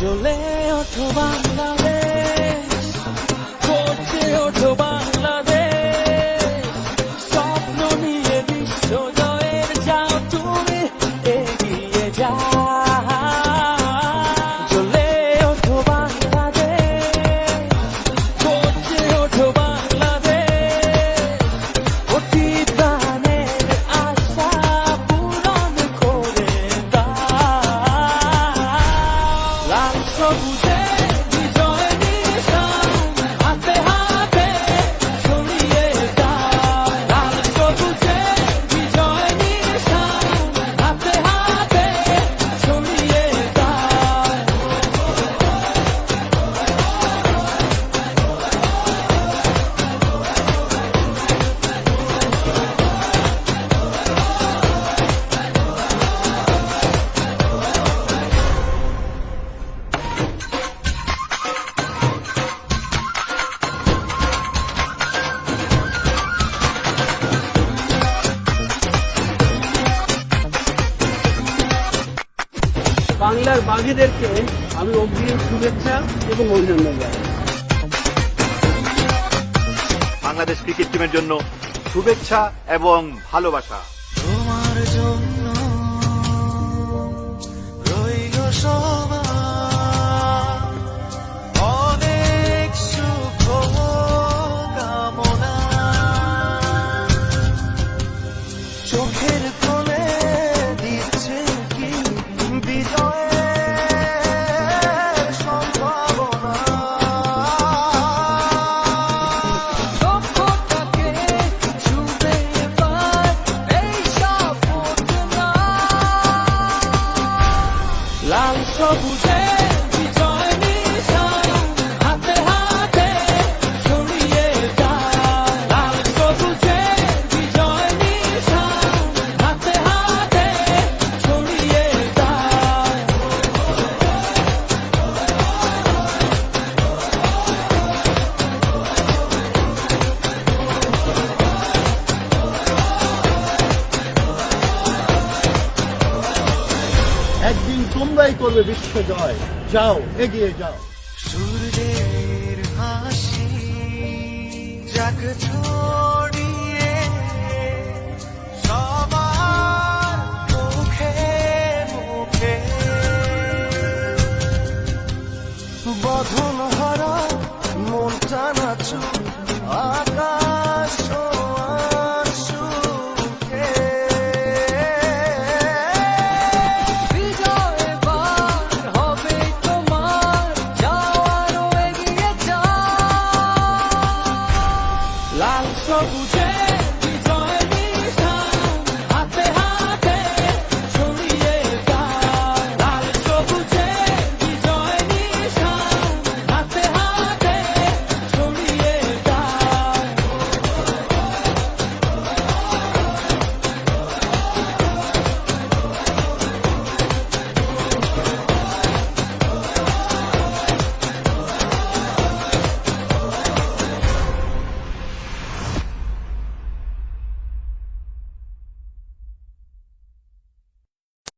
জ্বলে ওঠো বাংলাদেশ করছে ওঠো বাংলাদেশ। স্বপ্ন নিয়ে বিশ্ব জয়ের যাও তুমি এগিয়ে যাও। বাংলার বাঘেদেরকে আমি অগ্রিম শুভেচ্ছা এবং অভিনন্দন জানাই। বাংলাদেশ ক্রিকেট টিমের জন্য শুভেচ্ছা এবং ভালোবাসা। তোমার জন্য 说不在 একদিন তোমরাই করবে বিশ্ব জয়। যাও, এগিয়ে যাও। হাসি জাগ ছড়িয়ে মুখে মুখে। বধন হারা মন টানা চুপ 说不准